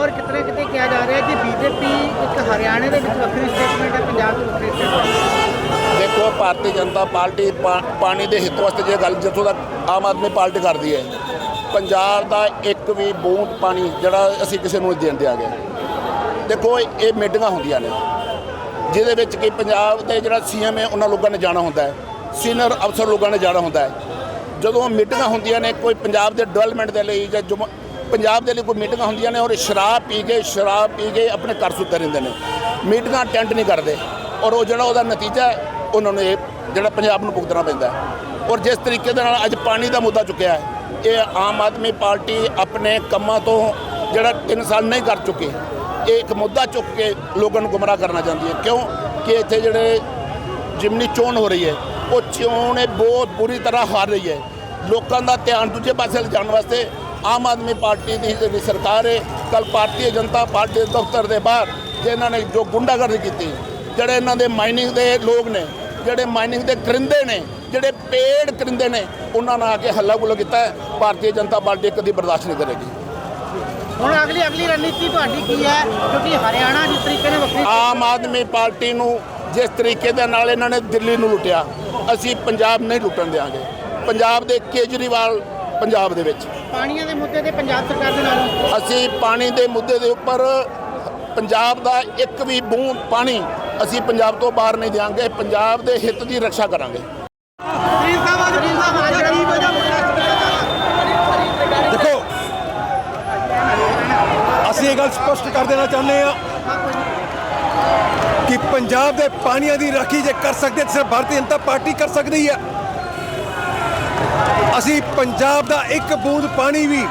ਔਰ ਕਿਤਨੇ ਕਿਤੇ ਕਿਹਾ ਜਾ ਰਿਹਾ ਕਿ ਬੀਜੇਪੀ ਇੱਕ ਹਰਿਆਣੇ ਦੇ ਵਿੱਚ ਵੱਖਰੀ ਸਟੇਟਮੈਂਟ ਹੈ ਪੰਜਾਬ 'ਚ ਵੱਖਰੀ ਸਟੇਟਮੈਂਟ ਦੇਖੋ ਭਾਰਤੀ ਜਨਤਾ ਪਾਰਟੀ ਪਾ- ਪਾਣੀ ਦੇ ਹਿੱਤ ਵਾਸਤੇ ਜੇ ਗੱਲ ਜਿੱਥੋਂ ਤੱਕ ਆਮ ਆਦਮੀ ਪਾਰਟੀ ਕਰਦੀ ਹੈ ਪੰਜਾਬ ਦਾ ਇੱਕ ਵੀ ਬੂੰਦ ਪਾਣੀ ਜਿਹੜਾ ਅਸੀਂ ਕਿਸੇ ਨੂੰ ਦੇਣ ਦਿਆਂਗੇ। ਦੇਖੋ ਇਹ ਮੀਟਿੰਗਾਂ ਹੁੰਦੀਆਂ ਨੇ ਜਿਹਦੇ ਵਿੱਚ ਕਿ ਪੰਜਾਬ ਦੇ ਜਿਹੜਾ ਸੀਐਮ ਹੈ ਉਹਨਾਂ ਲੋਕਾਂ ਨੇ ਜਾਣਾ ਹੁੰਦਾ ਹੈ। ਸੀਨੀਅਰ ਅਫਸਰ ਲੋਕਾਂ ਨੇ ਜਾਣਾ ਹੁੰਦਾ ਹੈ। ਜਦੋਂ ਮੀਟਿੰਗਾਂ ਹੁੰਦੀਆਂ ਨੇ, ਕੋਈ ਪੰਜਾਬ ਦੇ ਡਿਵੈਲਪਮੈਂਟ ਦੇ ਲਈ ਜਾਂ ਜੁਮ- ਪੰਜਾਬ ਦੇ ਲਈ ਕੋਈ ਮੀਟਿੰਗਾਂ ਹੁੰਦੀਆਂ ਨੇ ਔਰ ਸ਼ਰਾਬ ਪੀ ਕੇ, ਸ਼ਰਾਬ ਪੀ ਕੇ ਆਪਣੇ ਘਰ ਸੁੱਤੇ ਰਹਿੰਦੇ ਨੇ। ਮੀਟਿੰਗਾਂ ਅਟੈਂਡ ਨਹੀਂ ਕਰਦੇ ਔਰ ਉਹ ਜਿਹੜਾ ਉਹਦਾ ਨਤੀਜਾ ਉਹਨਾਂ ਨੂੰ ਇਹ ਜਿਹੜਾ ਪੰਜਾਬ ਨੂੰ ਭੁਗਤਣਾ ਪੈਂਦਾ ਔਰ ਜਿਸ ਤਰੀਕੇ ਦੇ ਨਾਲ ਅੱਜ ਪਾਣੀ ਦਾ ਮੁੱਦਾ ਚੁੱਕਿਆ ਹੈ, ਇਹ ਆਮ ਆਦਮੀ ਪਾਰਟੀ ਆਪਣੇ ਕੰਮਾਂ ਤੋਂ ਜਿਹੜਾ 3 ਸਾਲ ਨਹੀਂ ਕਰ ਚੁੱਕੀ, ਇਹ ਇੱਕ ਮੁੱਦਾ ਚੁੱਕ ਕੇ ਲੋਕਾਂ ਨੂੰ ਗੁੰਮਰਾਹ ਕਰਨਾ ਚਾਹੁੰਦੀ ਹੈ। ਕਿਉਂ? ਕਿ ਇੱਥੇ ਜਿਹੜੇ ਜਿਮਨੀ ਚੋਣ ਹੋ ਰਹੀ ਹੈ ਉਹ ਚੋਣ ਇਹ ਬਹੁਤ ਬੁਰੀ ਤਰ੍ਹਾਂ ਹਾਰ ਰਹੀ ਹੈ। ਲੋਕਾਂ ਦਾ ਧਿਆਨ ਦੂਜੇ ਪਾਸੇ ਲਿਜਾਣ ਵਾਸਤੇ ਆਮ ਆਦਮੀ ਪਾਰਟੀ ਦੀ ਜਿਹੜੀ ਸਰਕਾਰ ਹੈ ਕੱਲ ਭਾਰਤੀ ਜਨਤਾ ਪਾਰਟੀ ਦੇ ਦਫ਼ਤਰ ਦੇ ਬਾਹਰ ਜੇ ਇਹਨਾਂ ਨੇ ਜੋ ਗੁੰਡਾਗਰਦੀ ਕੀਤੀ ਜਿਹੜੇ ਇਹਨਾਂ ਦੇ ਮਾਈਨਿੰਗ ਦੇ ਲੋਕ ਨੇ ਜਿਹੜੇ ਮਾਈਨਿੰਗ ਦੇ ਕਰਿੰਦੇ ਨੇ ਜਿਹੜੇ ਪੇੜ ਕਰਿੰਦੇ ਨੇ ਉਹਨਾਂ ਨਾਲ ਆ ਕੇ ਹੱਲਾ ਗੁੱਲਾ ਕੀਤਾ ਭਾਰਤੀ ਜਨਤਾ ਪਾਰਟੀ ਕਦੀ ਬਰਦਾਸ਼ਤ ਨਹੀਂ ਕਰੇਗੀ। ਹੁਣ ਅਗਲੀ ਅਗਲੀ ਰਣਨੀਤੀ ਤੁਹਾਡੀ ਕੀ ਹੈ? ਕਿਉਂਕਿ ਹਰਿਆਣਾ ਜਿਸ ਤਰੀਕੇ ਨਾਲ ਵੱਖਰੀ ਆਮ ਆਦਮੀ ਪਾਰਟੀ ਨੂੰ ਜਿਸ ਤਰੀਕੇ ਦੇ ਨਾਲ ਇਹਨਾਂ ਨੇ ਦਿੱਲੀ ਨੂੰ ਲੁੱਟਿਆ ਅਸੀਂ ਪੰਜਾਬ ਨਹੀਂ ਲੁੱਟਣ ਦੇਵਾਂਗੇ ਪੰਜਾਬ ਦੇ ਕੇਜਰੀਵਾਲ ਪੰਜਾਬ ਦੇ ਵਿੱਚ। ਪਾਣੀਆਂ ਦੇ ਮੁੱਦੇ ਤੇ ਪੰਜਾਬ ਸਰਕਾਰ ਦੇ ਨਾਲ ਅਸੀਂ ਪਾਣੀ ਦੇ ਮੁੱਦੇ ਦੇ ਉੱਪਰ ਪੰਜਾਬ ਦਾ ਇੱਕ ਵੀ ਬੂੰਦ ਪਾਣੀ ਅਸੀਂ ਪੰਜਾਬ ਤੋਂ ਬਾਹਰ ਨਹੀਂ ਦੇਵਾਂਗੇ ਪੰਜਾਬ ਦੇ ਹਿੱਤ ਦੀ ਰੱਖਿਆ ਕਰਾਂਗੇ। ਦੇਖੋ ਅਸੀਂ ਇਹ ਗੱਲ ਸਪਸ਼ਟ ਕਰ ਦੇਣਾ ਚਾਹੁੰਦੇ ਹਾਂ। ਪੰਜਾਬ ਦੇ ਪਾਣੀਆਂ ਦੀ ਰਾਖੀ ਜੇ ਕਰ ਸਕਦੇ ਤਾਂ ਸਿਰਫ ਭਾਰਤੀ ਜਨਤਾ ਪਾਰਟੀ ਕਰ ਸਕਦੀ ਹੈ। ਅਸੀਂ ਪੰਜਾਬ ਦਾ ਇੱਕ ਬੂੰਦ ਪਾਣੀ ਵੀ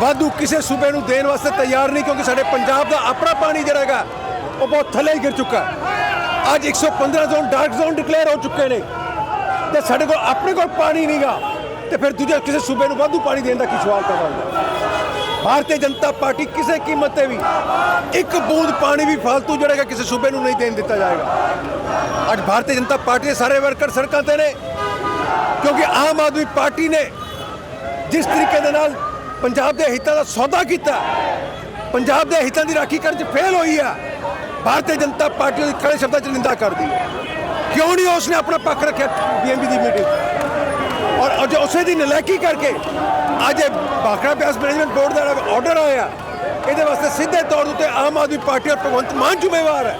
ਵਾਧੂ ਕਿਸੇ ਸੂਬੇ ਨੂੰ ਦੇਣ ਵਾਸਤੇ ਤਿਆਰ ਨਹੀਂ ਕਿਉਂਕਿ ਸਾਡੇ ਪੰਜਾਬ ਦਾ ਆਪਣਾ ਪਾਣੀ ਜਿਹੜਾ ਹੈਗਾ, ਉਹ ਬਹੁਤ ਥੱਲੇ ਹੀ ਗਿਰ ਚੁੱਕਾ ਹੈ। ਅੱਜ 115 ਜ਼ੋਨ, ਡਾਰਕ ਜ਼ੋਨ ਡਿਕਲੇਅਰ ਹੋ ਚੁੱਕੇ ਨੇ। ਤੇ ਸਾਡੇ ਕੋਲ ਆਪਣੇ ਕੋਲ ਪਾਣੀ ਨਹੀਂਗਾ ਤੇ ਫਿਰ ਦੂਜੇ ਕਿਸੇ ਸੂਬੇ ਨੂੰ ਵਾਧੂ ਪਾਣੀ ਦੇਣ ਦਾ ਕੀ ਸਵਾਲ ਪੈਦਾ ਹੁੰਦਾ? ਭਾਰਤੀ ਜਨਤਾ ਪਾਰਟੀ ਕਿਸੇ ਕੀਮਤ ਤੇ ਵੀ ਇੱਕ ਬੂੰਦ ਪਾਣੀ ਵੀ ਫालतू ਜਿਹੜਾ ਕਿਸੇ ਸੂਬੇ ਨੂੰ ਨਹੀਂ ਦੇਣ ਦਿੱਤਾ ਜਾਏਗਾ। ਅੱਜ ਭਾਰਤੀ ਜਨਤਾ ਪਾਰਟੀ ਦੇ ਸਾਰੇ ਵਰਕਰ ਸੜਕਾਂ ਤੇ ਨੇ, ਕਿਉਂਕਿ ਆਮ ਆਦਮੀ ਪਾਰਟੀ ਨੇ ਜਿਸ ਤਰੀਕੇ ਦੇ ਨਾਲ ਪੰਜਾਬ ਦੇ ਹਿੱਤਾਂ ਦਾ ਸੌਦਾ ਕੀਤਾ, ਪੰਜਾਬ ਦੇ ਹਿੱਤਾਂ ਦੀ ਰਾਖੀ ਕਰਨ 'ਚ ਫੇਲ ਹੋਈ ਆ, ਭਾਰਤੀ ਜਨਤਾ ਪਾਰਟੀ ਉਹਦੀ ਖੜੇ ਸ਼ਬਦਾਂ 'ਚ ਨਿੰਦਾ ਕਰਦੀ ਹੈ। ਕਿਉਂ ਨਹੀਂ ਉਸਨੇ ਆਪਣਾ ਪੱਖ ਰੱਖਿਆ? ਬੀਐਮਪੀ ਦੀ ਮੀਟਿੰਗ ਔਰ ਅੱਜ ਉਸੇ ਦੀ ਨਲਾਇਕੀ ਕਰਕੇ ਅੱਜ ਇਹ ਬਾਖੜਾ ਬਿਆਸ ਮੈਨੇਜਮੈਂਟ ਬੋਰਡ ਦਾ ਆਰਡਰ ਆਇਆ। ਇਹਦੇ ਵਾਸਤੇ ਸਿੱਧੇ ਤੌਰ ਉੱਤੇ ਆਮ ਆਦਮੀ ਪਾਰਟੀ ਔਰ ਭਗਵੰਤ ਮਾਨ ਜ਼ਿੰਮੇਵਾਰ ਹੈ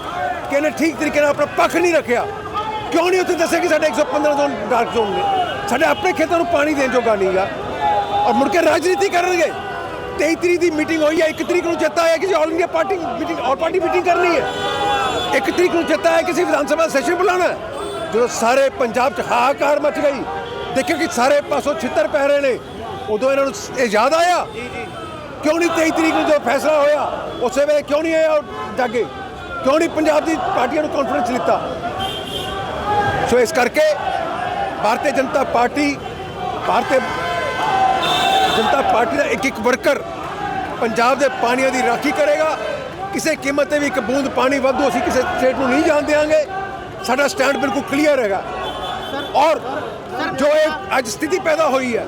ਕਿ ਇਹਨੇ ਠੀਕ ਤਰੀਕੇ ਨਾਲ ਆਪਣਾ ਪੱਖ ਨਹੀਂ ਰੱਖਿਆ। ਕਿਉਂ ਨਹੀਂ ਉੱਥੇ ਦੱਸਿਆ ਕਿ ਸਾਡੇ 115 ਜ਼ੋਨ ਡਾਰਕ ਜ਼ੋਨ ਨੇ? ਸਾਡੇ ਆਪਣੇ ਖੇਤਾਂ ਨੂੰ ਪਾਣੀ ਦੇਣ ਜੋਗਾ ਨਹੀਂਗਾ ਔਰ ਮੁੜ ਕੇ ਰਾਜਨੀਤੀ ਕਰਨਗੇ। 23 ਤਰੀਕ ਦੀ ਮੀਟਿੰਗ ਹੋਈ ਹੈ 1 ਤਰੀਕ ਨੂੰ ਚੇਤਾ ਆਇਆ ਕਿ all India party meeting all party meeting ਕਰਨੀ ਹੈ। 1 ਤਰੀਕ ਨੂੰ ਚੇਤਾ ਆਇਆ ਕਿਸੇ ਵਿਧਾਨ ਸਭਾ ਸੈਸ਼ਨ ਬੁਲਾਉਣਾ ਜਦੋਂ ਸਾਰੇ ਪੰਜਾਬ 'ਚ ਹਾਹਾਕਾਰ ਮਚ ਗਈ ਦੇਖਿਓ ਕਿ ਸਾਰੇ ਪਾਸੋਂ ਛਿੱਤਰ ਪੈ ਰਹੇ ਨੇ। ਉਦੋਂ ਇਹਨਾਂ ਨੂੰ ਇਹ ਯਾਦ ਆਇਆ? ਕਿਉਂ ਨਹੀਂ 23 ਤਰੀਕ ਨੂੰ ਜੋ ਫੈਸਲਾ ਹੋਇਆ ਉਸੇ ਵੇਲੇ ਕਿਉਂ ਨਹੀਂ ਆਇਆ ਜਾਗੇ? ਕਿਉਂ ਨਹੀਂ ਪੰਜਾਬ ਦੀ ਪਾਰਟੀਆਂ ਨੂੰ ਕਾਨਫਰੰਸ ਲਿੱਤਾ ਸੋ ਇਸ ਕਰਕੇ ਭਾਰਤੀ ਜਨਤਾ ਪਾਰਟੀ ਭਾਰਤੀ ਜਨਤਾ ਪਾਰਟੀ ਦਾ ਇੱਕ ਇੱਕ ਵਰਕਰ ਪੰਜਾਬ ਦੇ ਪਾਣੀਆਂ ਦੀ ਰਾਖੀ ਕਰੇਗਾ। ਕਿਸੇ ਕੀਮਤ ਤੇ ਵੀ ਇੱਕ ਬੂੰਦ ਪਾਣੀ ਵਾਧੂ ਅਸੀਂ ਕਿਸੇ ਸਟੇਟ ਨੂੰ ਨਹੀਂ ਜਾਣ ਦੇਵਾਂਗੇ ਸਾਡਾ ਸਟੈਂਡ ਬਿਲਕੁਲ ਕਲੀਅਰ ਹੈਗਾ। ਔਰ ਜੋ ਇਹ ਅੱਜ ਸਥਿਤੀ ਪੈਦਾ ਹੋਈ ਹੈ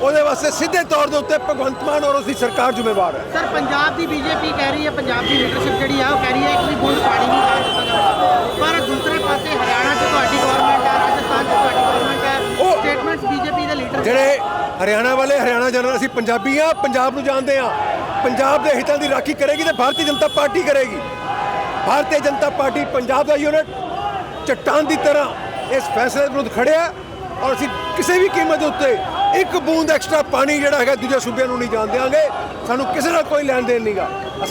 ਉਹਦੇ ਵਾਸਤੇ ਸਿੱਧੇ ਤੌਰ ਦੇ ਉੱਤੇ ਭਗਵੰਤ ਮਾਨ ਔਰ ਉਸਦੀ ਸਰਕਾਰ ਜ਼ਿੰਮੇਵਾਰ ਹੈ। ਸਰ ਪੰਜਾਬ ਦੀ ਬੀਜੇਪੀ ਕਹਿ ਰਹੀ ਹੈ ਪੰਜਾਬ ਦੀ ਲੀਡਰਸ਼ਿਪ ਜਿਹੜੀ ਆ ਉਹ ਕਹਿ ਰਹੀ ਹੈ ਇੱਕ ਵੀ ਬੂੰਦ ਪਾਣੀ ਨਹੀਂ ਜਾਣ ਦਿੱਤਾ ਪਰ ਦੂਸਰੇ ਪਾਸੇ ਹਰਿਆਣਾ 'ਚ ਤੁਹਾਡੀ ਗਵਰਨਮੈਂਟ ਹੈ ਰਾਜਸਥਾਨ 'ਚ ਤੁਹਾਡੀ ਗਵਰਨਮੈਂਟ ਹੈ ਉਹ- ਸਟੇਟਮੈਂਟਸ ਬੀਜੇਪੀ ਦੇ ਲੀਡਰ ਜਿਹੜੇ ਹਰਿਆਣਾ ਵਾਲੇ ਹਰਿਆਣਾ ਜਨਰਲ ਅਸੀਂ ਪੰਜਾਬੀ ਆ ਪੰਜਾਬ ਨੂੰ ਜਾਣਦੇ ਆ ਪੰਜਾਬ ਦੇ ਹਿੱਤਾਂ ਦੀ ਰਾਖੀ ਕਰੇਗੀ ਤੇ ਭਾਰਤੀ ਜਨਤਾ ਪਾਰਟੀ ਕਰੇਗੀ। ਭਾਰਤੀ ਜਨਤਾ ਪਾਰਟੀ ਪੰਜਾਬ ਦਾ ਯੂਨਿਟ ਚਟਾਨ ਦੀ ਤਰ੍ਹਾਂ ਇਸ ਫੈਸਲੇ ਦੇ ਵਿਰੁੱਧ ਖੜਿਆ ਔਰ ਅਸੀਂ ਕਿਸੇ ਵੀ ਕੀਮਤ ਦੇ ਉੱਤੇ ਇੱਕ ਬੂੰਦ ਐਕਸਟਰਾ ਪਾਣੀ ਜਿਹੜਾ ਹੈਗਾ ਦੂਜੇ ਸੂਬਿਆਂ ਨੂੰ ਨਹੀਂ ਜਾਣ ਦਿਆਂਗੇ। ਸਾਨੂੰ ਕਿਸੇ ਨਾਲ ਕੋਈ ਲੈਣ ਦੇਣ ਨਹੀਂਗਾ